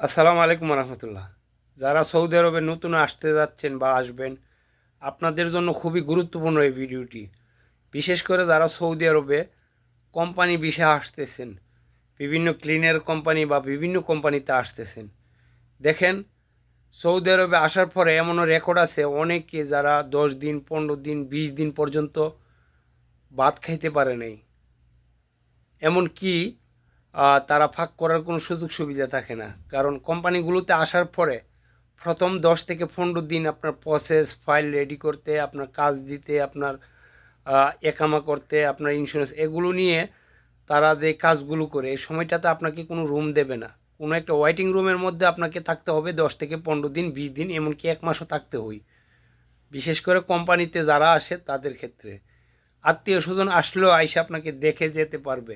আসসালামু আলাইকুম রহমতুল্লাহ যারা সৌদি আরবে নতুন আসতে যাচ্ছেন বা আসবেন আপনাদের জন্য খুবই গুরুত্বপূর্ণ এই ভিডিওটি। বিশেষ করে যারা সৌদি আরবে কোম্পানি বিষয়ে আসতেছেন বিভিন্ন ক্লিনের কোম্পানি বা বিভিন্ন কোম্পানিতে আসতেছেন। দেখেন সৌদি আরবে আসার পরে এমনও রেকর্ড আছে অনেকে যারা দশ দিন পনেরো দিন বিশ দিন পর্যন্ত ভাত খাইতে পারে নাই। এমনকি আহ, তারা ফাঁক করার কোনো সুযোগ সুবিধা থাকে না। কারণ কোম্পানিগুলোতে আসার পরে প্রথম দশ থেকে পনেরো দিন আপনার প্রসেস ফাইল রেডি করতে, আপনার কাজ দিতে, আপনার একামা করতে, আপনার ইন্স্যুরেন্স এগুলো নিয়ে তারা যে কাজগুলো করে, এই সময়টাতে আপনাকে কোনো রুম দেবে না। কোনো একটা ওয়েটিং রুমের মধ্যে আপনাকে থাকতে হবে দশ থেকে পনেরো দিন, বিশ দিন, এমনকি এক মাসও থাকতে হই বিশেষ করে কোম্পানিতে যারা আসে তাদের ক্ষেত্রে। আত্মীয় স্বজন আসলেও আইসে আপনাকে দেখে যেতে পারবে।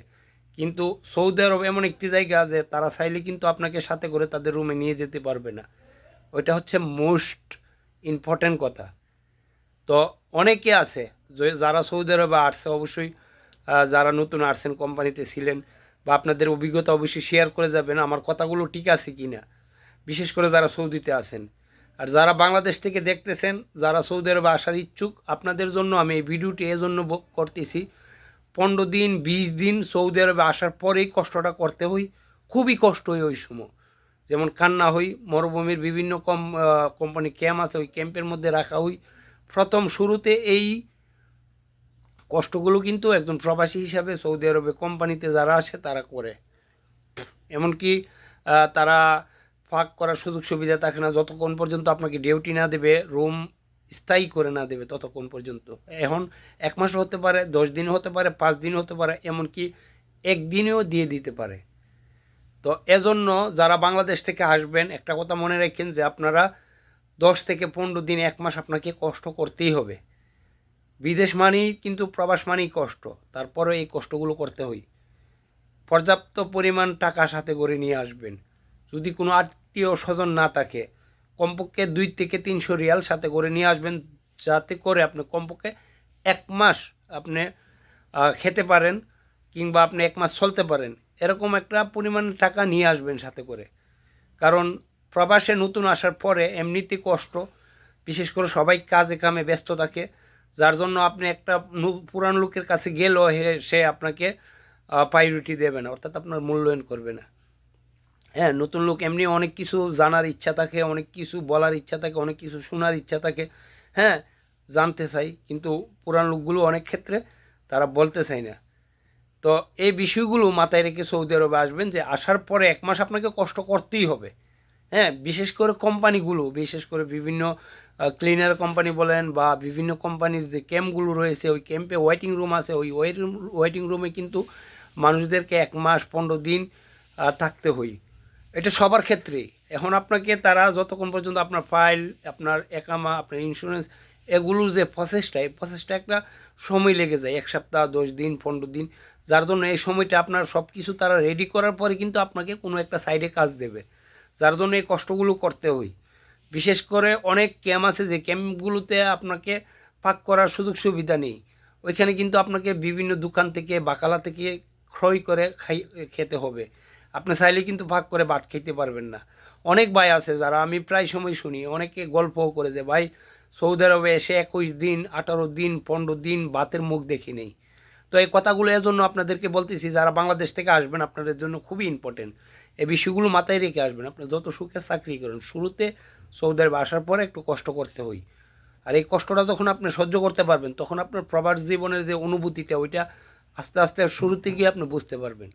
কিন্তু সৌদি আরব এমন একটি জায়গা যে তারা চাইলে কিন্তু আপনাকে সাথে করে তাদের রুমে নিয়ে যেতে পারবে না। ওইটা হচ্ছে মোস্ট ইম্পর্ট্যান্ট কথা। তো অনেকে আছে যারা সৌদি আরবে আসছে, অবশ্যই যারা নতুন আসছেন কোম্পানিতে ছিলেন বা আপনাদের অভিজ্ঞতা অবশ্যই শেয়ার করে যাবেন, আমার কথাগুলো ঠিক আছে কি না বিশেষ করে যারা সৌদিতে আছেন। আর যারা বাংলাদেশ থেকে দেখতেছেন, যারা সৌদি আরবে আসার ইচ্ছুক, আপনাদের জন্য আমি এই ভিডিওটি এজন্য করতেছি পনেরো দিন, বিশ দিন সৌদি আরবে আসার পরেই কষ্টটা করতে হই, খুবই কষ্ট হয় ওই সময়। যেমন কান্না হই, মরুভূমির বিভিন্ন কম কোম্পানি ক্যাম্প আছে, ওই ক্যাম্পের মধ্যে রাখা হই। প্রথম শুরুতে এই কষ্টগুলো কিন্তু একজন প্রবাসী হিসাবে সৌদি আরবে কোম্পানিতে যারা আসে তারা করে। এমনকি তারা ফাঁক করার সুযোগ সুবিধা থাকে না, যতক্ষণ পর্যন্ত আপনাকে ডিউটি না দেবে রুম স্থায়ী করে না দেবে ততক্ষণ পর্যন্ত। এখন এক মাস হতে পারে, দশ দিন হতে পারে, পাঁচ দিন হতে পারে, এমনকি একদিনেও দিয়ে দিতে পারে। তো এজন্য যারা বাংলাদেশ থেকে আসবেন, একটা কথা মনে রাখেন যে আপনারা দশ থেকে পনেরো দিন, এক মাস আপনাকে কষ্ট করতেই হবে। বিদেশ মানেই কিন্তু প্রবাস মানেই কষ্ট তারপরে এই কষ্টগুলো করতে হয়। পর্যাপ্ত পরিমাণ টাকা সাথে করে নিয়ে আসবেন। যদি কোনো আত্মীয় স্বজন না থাকে কমপক্ষে দুই থেকে তিনশো রিয়াল সাথে করে নিয়ে আসবেন, যাতে করে আপনি কমপক্ষে এক মাস আপনি খেতে পারেন কিংবা আপনি এক মাস চলতে পারেন। এরকম একটা পরিমাণ টাকা নিয়ে আসবেন সাথে করে। কারণ প্রবাসে নতুন আসার পরে এমনিতে কষ্ট, বিশেষ করে সবাই কাজে কামে ব্যস্ত থাকে, যার জন্য আপনি একটা পুরান লোকের কাছে গেলেও সে আপনাকে প্রায়োরিটি দেবে না, অর্থাৎ আপনার মূল্যায়ন করবে না। হ্যাঁ নতুন লোক এমনি অনেক কিছু জানার ইচ্ছা থাকে, অনেক কিছু বলার ইচ্ছা থাকে, অনেক কিছু শোনার ইচ্ছা থাকে। হ্যাঁ জানতে চাই, কিন্তু পুরান লোকগুলো অনেক ক্ষেত্রে তারা বলতে চায় না। তো এই বিষয়গুলো মাথায় রেখে সৌদি আরবে আসবেন যে, আসার পরে এক মাস আপনাকে কষ্ট করতেই হবে। হ্যাঁ বিশেষ করে কোম্পানিগুলো, বিশেষ করে বিভিন্ন ক্লিনার কোম্পানি বলেন বা বিভিন্ন কোম্পানির যে ক্যাম্পগুলো রয়েছে, ওই ক্যাম্পে ওয়েটিং রুম আছে, ওই ওয়েটিং ওয়েটিং রুমে কিন্তু মানুষদেরকে এক মাস পনেরো দিন থাকতে হয়। এটা সবার ক্ষেত্রেই। এখন আপনাকে তারা যতক্ষণ পর্যন্ত আপনার ফাইল, আপনার একামা, আপনার ইন্স্যুরেন্স এগুলোর যে প্রসেসটা এই প্রসেসটা একটা সময় লেগে যায়। এক সপ্তাহ, দশ দিন, পনেরো দিন। যার জন্য এই সময়টা আপনার সব কিছু তারা রেডি করার পরে কিন্তু আপনাকে কোনো একটা সাইডে কাজ দেবে। যার জন্য এই কষ্টগুলো করতে হয়। বিশেষ করে অনেক ক্যাম্প আছে যে ক্যাম্পগুলোতে আপনাকে পাক করার সুযোগ সুবিধা নেই। ওইখানে কিন্তু আপনাকে বিভিন্ন দোকান থেকে, বাকালা থেকে ক্রয় করে খাই, খেতে হবে। আপনি চাইলে কিন্তু ভাগ করে ভাত খেতে পারবেন না। অনেক ভাই আছে যারা, আমি প্রায় সময় শুনি, অনেকে গল্পও করে যে, ভাই, সৌদি আরবে এসে একুশ দিন, আঠারো দিন, পনেরো দিন ভাতের মুখ দেখি নেই। তো এই কথাগুলো এর জন্য আপনাদেরকে বলতেছি, যারা বাংলাদেশ থেকে আসবেন, আপনাদের জন্য খুবই ইম্পর্টেন্ট এই বিষয়গুলো মাথায় রেখে আসবেন। আপনি যত সুখে চাকরি করেন, শুরুতে সৌদি আরবে আসার পরে একটু কষ্ট করতে হই। আর এই কষ্টটা যখন আপনি সহ্য করতে পারবেন, তখন আপনার প্রবাস জীবনের যে অনুভূতিটা, ওইটা আস্তে আস্তে শুরুতে গিয়ে আপনি বুঝতে পারবেন।